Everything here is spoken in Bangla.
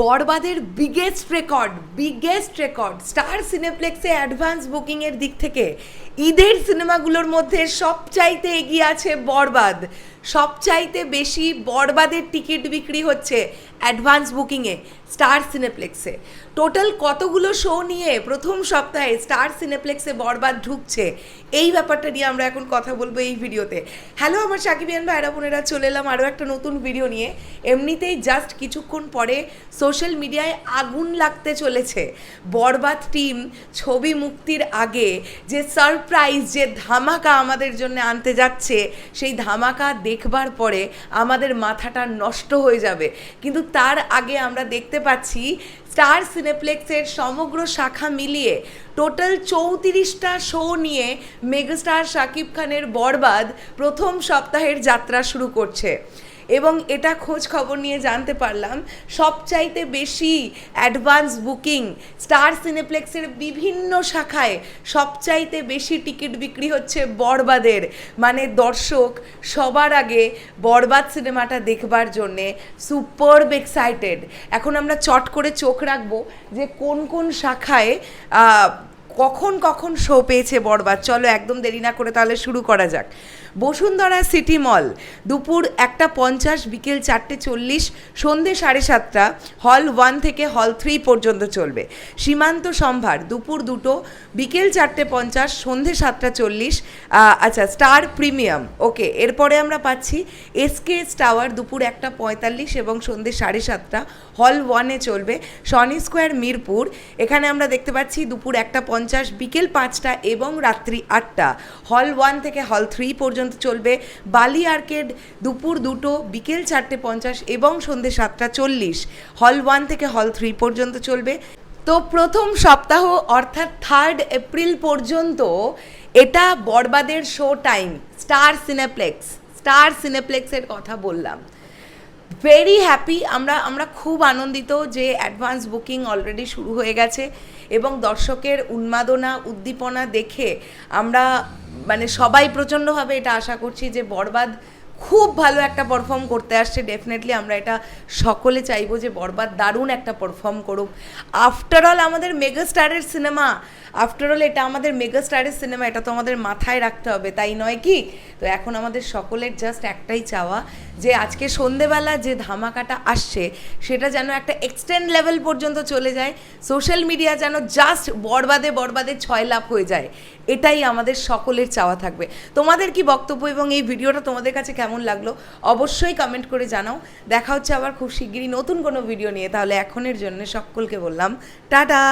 বরবাদের biggest record biggest record Star সিনেপ্লেক্সে advance বুকিংয়ের দিক থেকে ঈদের সিনেমাগুলোর মধ্যে সবচাইতে এগিয়ে আছে বরবাদ। সবচাইতে বেশি বরবাদের টিকিট বিক্রি হচ্ছে অ্যাডভান্স বুকিংয়ে, স্টার সিনেপ্লেক্সে। টোটাল কতগুলো শো নিয়ে প্রথম সপ্তাহে স্টার সিনেপ্লেক্সে বরবাদ ঢুকছে? এই ব্যাপারটা নিয়ে আমরা এখন কথা বলব এই ভিডিওতে। হ্যালো, আমার সাকিবিয়ান ভাইরা বোনেরা, চলে এলাম আরও একটা নতুন ভিডিও নিয়ে। এমনিতেই জাস্ট কিছুক্ষণ পরে সোশ্যাল মিডিয়ায় আগুন লাগতে চলেছে। বরবাদ টিম ছবি মুক্তির আগে যে সারপ্রাইজ, যে ধামাকা আমাদের জন্য আনতে যাচ্ছে, সেই ধামাকা দেখবার পরে আমাদের মাথাটা নষ্ট হয়ে যাবে। কিন্তু তার আগে আমরা দেখতে পাচ্ছি, স্টার সিনেপ্লেক্সের সমগ্র শাখা মিলিয়ে টোটাল চৌত্রিশটা শো নিয়ে মেগাস্টার শাকিব খানের বরবাদ প্রথম সপ্তাহের যাত্রা শুরু করছে। এবং এটা খোঁজ খবর নিয়ে জানতে পারলাম, সবচাইতে বেশি অ্যাডভান্স বুকিং স্টার সিনেপ্লেক্সের বিভিন্ন শাখায় সবচাইতে বেশি টিকিট বিক্রি হচ্ছে বরবাদের মানে দর্শক সবার আগে বরবাদ সিনেমাটা দেখবার জন্যে সুপারব এক্সাইটেড এখন আমরা চট করে চোখ রাখব যে কোন কোন শাখায় কখন কখন শো পেয়েছে বরবাদ চলো একদম দেরি না করে তাহলে শুরু করা যাক। Bashundhara city mall. দুপুর একটা পঞ্চাশ, বিকেল চারটে চল্লিশ, সন্ধে সাড়ে সাতটা, হল ওয়ান থেকে হল থ্রি পর্যন্ত চলবে। সীমান্ত সম্ভার, দুপুর দুটো, বিকেল চারটে পঞ্চাশ, সন্ধে সাতটা চল্লিশ আচ্ছা স্টার প্রিমিয়াম, ওকে, এরপরে আমরা পাচ্ছি এসকে টাওয়ার দুপুর একটা পঁয়তাল্লিশ এবং সন্ধে সাড়ে সাতটা, হল ওয়ানে চলবে সনি স্কোয়ার মিরপুর। এখানে আমরা দেখতে পাচ্ছি দুপুর একটা পঞ্চাশ, বিকেল পাঁচটা এবং রাত্রি আটটা, হল ওয়ান থেকে হল থ্রি পর্যন্ত চলবে বালি আর্কেড দুপুর দুটো, বিকেল চারটে পঞ্চাশ এবং সন্ধে সাতটা চল্লিশ। হল ওয়ান থেকে হল থ্রি পর্যন্ত চলবে। তো প্রথম সপ্তাহ অর্থাৎ থার্ড এপ্রিল পর্যন্ত এটা বরবাদের show time, Star Cineplex, Star সিনেপ্লেক্সের কথা বললাম। ভেরি হ্যাপি আমরা আমরা খুব আনন্দিত যে অ্যাডভান্স বুকিং অলরেডি শুরু হয়ে গেছে এবং দর্শকের উন্মাদনা, উদ্দীপনা দেখে আমরা মানে সবাই প্রচণ্ডভাবে এটা আশা করছি যে বরবাদ খুব ভালো একটা পারফর্ম করতে আসছে। ডেফিনেটলি আমরা এটা সকলে চাইব যে বরবাদ, দারুণ একটা পারফর্ম করুক। আফটার অল আমাদের মেগাস্টারের সিনেমা আফটার অল এটা আমাদের মেগাস্টারের সিনেমা এটা তো আমাদের মাথায় রাখতে হবে, তাই নয় কি? তো এখন আমাদের সকলের জাস্ট একটাই চাওয়া যে আজকে সন্ধেবেলা যে ধামাকাটা আসছে, সেটা যেন একটা এক্সটেন্ড লেভেল পর্যন্ত চলে যায়। সোশ্যাল মিডিয়া যেন জাস্ট বরবাদে বরবাদে ছয় লাভ হয়ে যায়। এটাই আমাদের সকলের চাওয়া থাকবে। তোমাদের কি বক্তব্য এবং এই ভিডিওটা তোমাদের কাছে কেমন লাগল অবশ্যই কমেন্ট করে জানাও। দেখা হচ্ছে আবার খুব শিগগিরই নতুন কোনো ভিডিও নিয়ে। তাহলে এখনের জন্য সকলকে বললাম, টাটা!